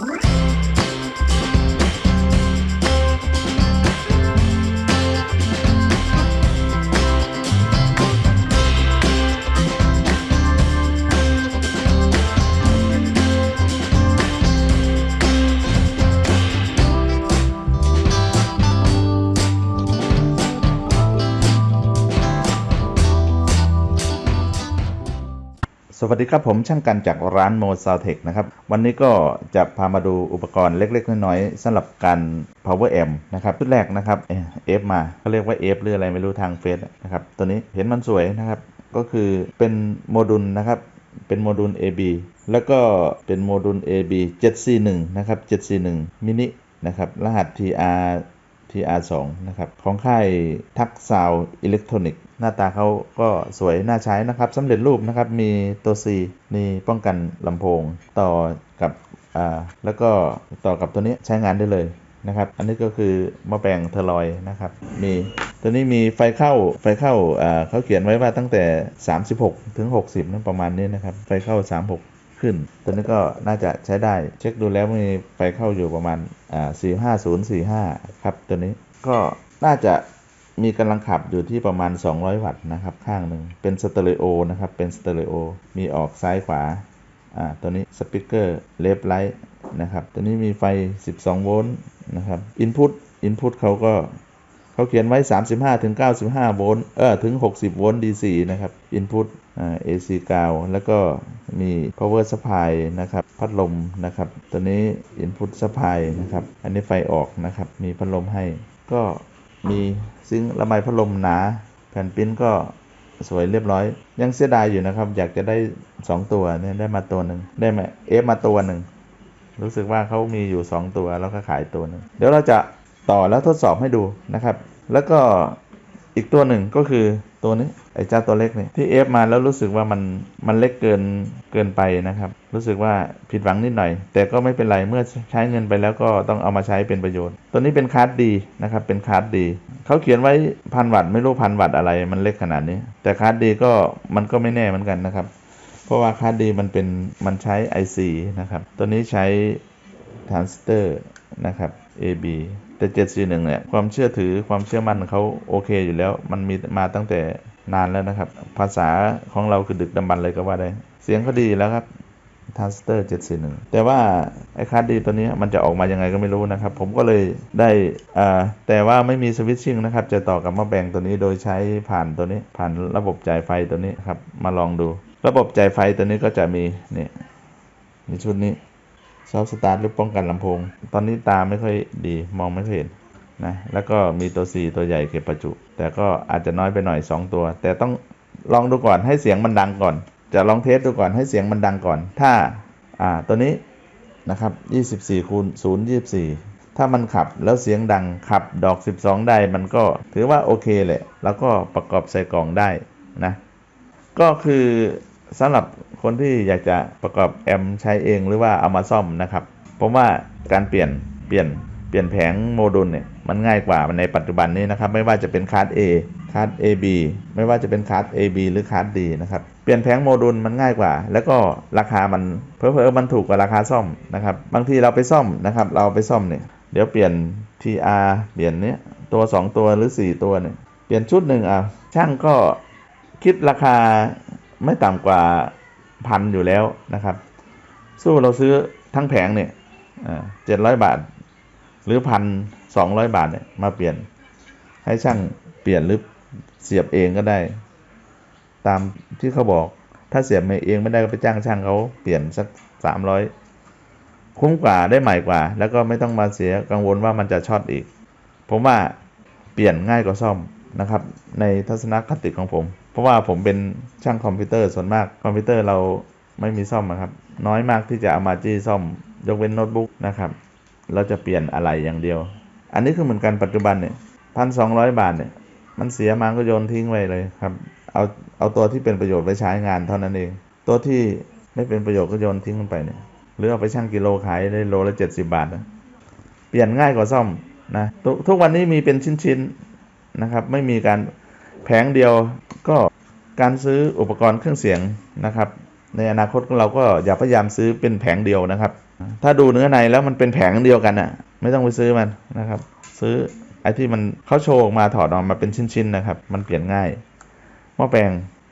Okay. สวัสดีครับผมช่างกันจากร้านโมซาวเทคนะครับ วันนี้ก็จะพามาดูอุปกรณ์เล็ก ๆ น้อยๆสำหรับการ power amp นะครับชุดแรกนะครับเอฟมาเขาเรียกว่าเอฟหรืออะไรไม่รู้ทางเฟซนะครับ ตัวนี้เห็นมันสวยนะครับ ก็คือเป็นโมดูลนะครับเป็นโมดูล AB แล้วก็เป็นโมดูล AB 741นะครับ741มินินะครับรหัส TR TR2 นะครับของค่ายทักซาวอิเล็กทรอนิกส์ หน้าตาเขาก็สวยน่าใช้นะครับสำเร็จรูปนะครับมีตัว C มีป้องกันลำโพงต่อกับอ่าแล้วก็ต่อกับตัวนี้ใช้งานได้เลยนะครับ อันนี้ก็คือหมะแปลงเทอร์ลอยนะครับ มีตัวนี้มีไฟเข้าไฟเข้าอ่าเขาเขียนไว้ว่าตั้งแต่ 36 ถึง 60นั่นประมาณนี้นะครับ ไฟเข้า 36 ขึ้น ตัวนี้ก็น่าจะใช้ได้ เช็คดูแล้วมีไฟเข้าอยู่ประมาณอ่า45045 ครับ ตัวนี้ก็น่าจะ มีกำลังขับอยู่ที่ประมาณ 200 วัตต์นะครับ ข้างหนึ่งเป็นสเตอริโอนะครับ เป็นสเตอริโอ มีออกซ้ายขวา อ่า ตัวนี้สปีกเกอร์เลฟไลท์นะครับ ตัวนี้มีไฟ 12 โวลต์นะครับอินพุตอินพุตเขาก็เขาเขียนไว้ 35ถึง95 โวลต์ เออ ถึง 60 โวลต์ DC นะครับ Input อ่า AC กาว แล้วก็มี power supply นะครับ พัดลมนะครับ ตัวนี้ Input supply นะครับ อันนี้ไฟออกนะครับ มีพัดลมให้ ก็ มีซิงระบายพัดลมหนา แผ่นปิ้นก็สวยเรียบร้อย ยังเสียดายอยู่นะครับ อยากจะได้ 2 ตัวเนี่ยได้มาตัวหนึ่งได้มาเอฟมาตัวหนึ่งรู้สึกว่าเขามีอยู่ 2 ตัวแล้วก็ขายตัวหนึ่งเดี๋ยวเราจะต่อแล้วทดสอบให้ดูนะครับ แล้วก็อีกตัวหนึ่งก็คือ ตัวนี้ไอ้เจ้าตัวเล็กเนี่ยที่เอฟมาแล้วรู้สึกว่ามันมันเล็กเกินเกินไปนะครับ รู้สึกว่าผิดหวังนิดหน่อย แต่ก็ไม่เป็นไรเมื่อใช้เงินไปแล้วก็ต้องเอามาใช้เป็นประโยชน์ ตัวนี้เป็นคาร์ดดีนะครับเป็นคาร์ดดีเขาเขียนไว้พันวัตต์ไม่รู้พันวัตต์อะไรมันเล็กขนาดนี้ แต่คาร์ดดีก็มันก็ไม่แน่เหมือนกันนะครับ เพราะว่าคาร์ดดีมันเป็นมันใช้ IC นะครับตัวนี้ใช้ทรานซิสเตอร์นะครับ AB แต่741เนี่ยความเชื่อถือความเชื่อมั่นเขาโอเคอยู่แล้ว มันมีมาตั้งแต่นานแล้วนะครับ ภาษาของเราคือดึกดำบรรพ์เลยก็ว่าได้ เสียงเขาดีแล้วครับทรานสเตอร์741แต่ว่าไอ้คาร์ดดีตัวนี้มันจะออกมายังไงก็ไม่รู้นะครับ ผมก็เลยได้อ่าแต่ว่าไม่มีสวิตชิ่งนะครับ จะต่อกับม้อแปลงตัวนี้โดยใช้ผ่านตัวนี้ ผ่านระบบจ่ายไฟตัวนี้ครับ มาลองดู ระบบจ่ายไฟตัวนี้ก็จะมีนี่ในชุดนี้ ซอฟสตาร์ทหรือป้องกันลำโพง ตอนนี้ตาไม่ค่อยดีมองไม่ค่อยเห็นนะแล้วก็มีตัว4ตัวใหญ่เก็บประจุ แต่ก็อาจจะน้อยไปหน่อย 2 ตัว แต่ต้องลองดูก่อนให้เสียงมันดังก่อน จะลองเทสดูก่อนให้เสียงมันดังก่อน ถ้าอ่าตัวนี้นะครับ24คูณ0 24 ถ้ามันขับแล้วเสียงดังขับดอก 12 ได้ มันก็ถือว่าโอเคแหละ แล้วก็ประกอบใส่กล่องได้นะ ก็คือ สำหรับคนที่อยากจะประกอบแอมใช้เองหรือว่าเอามาซ่อมนะครับผมว่าการเปลี่ยนเปลี่ยนเปลี่ยนแผงโมดูลเนี่ยมันง่ายกว่าในปัจจุบันนี้นะครับ ไม่ว่าจะเป็นคาร์ด A คาร์ด AB ไม่ว่าจะเป็นคาร์ด AB หรือคาร์ด D นะครับเปลี่ยนแผงโมดูลมันง่ายกว่า แล้วก็ราคามันเพอเพอมันถูกกว่าราคาซ่อมนะครับบางทีเราไปซ่อมนะครับ เราไปซ่อมเนี่ยเดี๋ยวเปลี่ยน TR เปลี่ยนเนี้ยตัว 2 ตัวหรือ 4 ตัวเนี่ยเปลี่ยนชุดหนึ่งอะช่างก็คิดราคา ไม่ต่ำกว่าพันอยู่แล้วนะครับ สู้เราซื้อทั้งแผงเนี่ยเจ็ดร้อยบาท หรือพันสองร้อยบาทเนี่ยมาเปลี่ยน ให้ช่างเปลี่ยนหรือเสียบเองก็ได้ ตามที่เขาบอกถ้าเสียบเองไม่ได้ก็ไปจ้างช่างเขาเปลี่ยนสักสามร้อยคุ้มกว่าได้ใหม่กว่า แล้วก็ไม่ต้องมาเสียกังวลว่ามันจะช็อตอีก ผมว่าเปลี่ยนง่ายกว่าซ่อมนะครับ ในทัศนคติของผม ราะว่าผมเป็นช่างคอมพิวเตอร์ส่วนมากคอมพิวเตอร์เราไม่มีซ่อมนะครับ น้อยมากที่จะเอามาจี้ซ่อม ยกเว้นโน้ตบุ๊กนะครับ เราจะเปลี่ยนอะไรอย่างเดียว อันนี้คือเหมือนกันปัจจุบันเนี่ยพันสองร้อยบาทเนี่ยมันเสียมาก็โยนทิ้งไว้เลยครับ เอาเอาตัวที่เป็นประโยชน์ไปใช้งานเท่านั้นเอง ตัวที่ไม่เป็นประโยชน์ก็โยนทิ้งมันไปเนี่ยหรือเอาไปชั่งกิโลขายได้โลละเจ็ดสิบาทนะเปลี่ยนง่ายกว่าซ่อมนะททุกวันนี้มีเป็นชิ้นๆนะครับ ไม่มีการแผงเดียวก็ การซื้ออุปกรณ์เครื่องเสียงนะครับ ในอนาคตเราก็อย่าพยายามซื้อเป็นแผงเดียวนะครับ ถ้าดูเนื้อในแล้วมันเป็นแผงเดียวกันอะ ไม่ต้องไปซื้อมันนะครับ ซื้อไอ้ที่มันเขาโชว์ออกมาถอดออกมาเป็นชิ้นๆนะครับ มันเปลี่ยนง่ายหม้อแปลง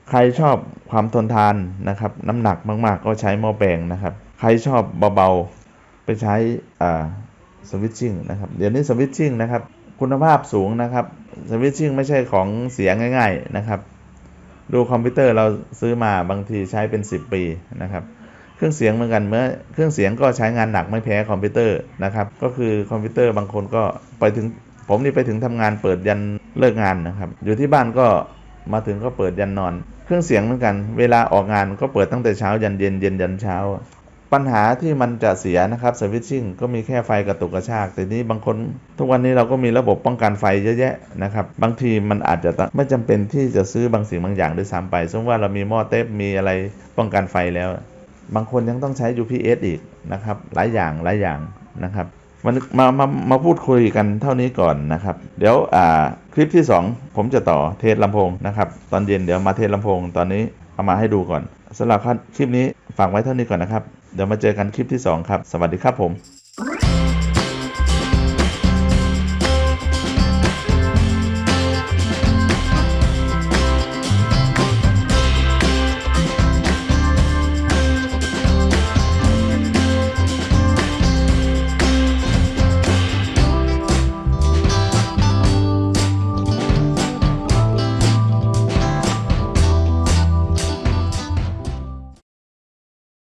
ใครชอบความทนทานนะครับ น้ำหนักมากๆ ก็ใช้หม้อแปลงนะครับ ใครชอบเบาๆไปใช้อ่าสวิตชิ่งนะครับเดี๋ยวนี้สวิตชิ่งนะครับคุณภาพสูงนะครับสวิตชิ่งไม่ใช่ของเสียง่าย ๆนะครับ ดูคอมพิวเตอร์เราซื้อมาบางทีใช้เป็น 10 ปีนะครับ เครื่องเสียงเหมือนกันเมื่อเครื่องเสียงก็ใช้งานหนักไม่แพ้คอมพิวเตอร์นะครับ ก็คือคอมพิวเตอร์บางคนก็ไปถึงผมนี่ไปถึงทำงานเปิดยันเลิกงานนะครับ อยู่ที่บ้านก็มาถึงก็เปิดยันนอน เครื่องเสียงเหมือนกัน เวลาออกงานก็เปิดตั้งแต่เช้ายันเย็นเย็นยันเช้า ปัญหาที่มันจะเสียนะครับสวิตชิ่งก็มีแค่ไฟกระตุกกระชาก แต่นี้บางคนทุกวันนี้เราก็มีระบบป้องกันไฟเยอะแยะนะครับ บางทีมันอาจจะไม่จำเป็นที่จะซื้อบางสิ่งบางอย่างด้วยซ้ำไป สมมติว่าเรามีหม้อเทปมีอะไรป้องกันไฟแล้ว บางคนยังต้องใช้ UPS อีกนะครับ หลายอย่างหลายอย่างนะครับมันมามามาพูดคุยกันเท่านี้ก่อนนะครับ เดี๋ยวอ่าคลิปที่ 2 ผมจะต่อเทสลำโพงนะครับตอนเย็นเดี๋ยวมาเทสลำโพงตอนนี้เอามาให้ดูก่อนสำหรับคลิปนี้ฝากไว้เท่านี้ก่อนนะครับ เดี๋ยวมาเจอกันคลิปที่ 2 ครับ สวัสดีครับผม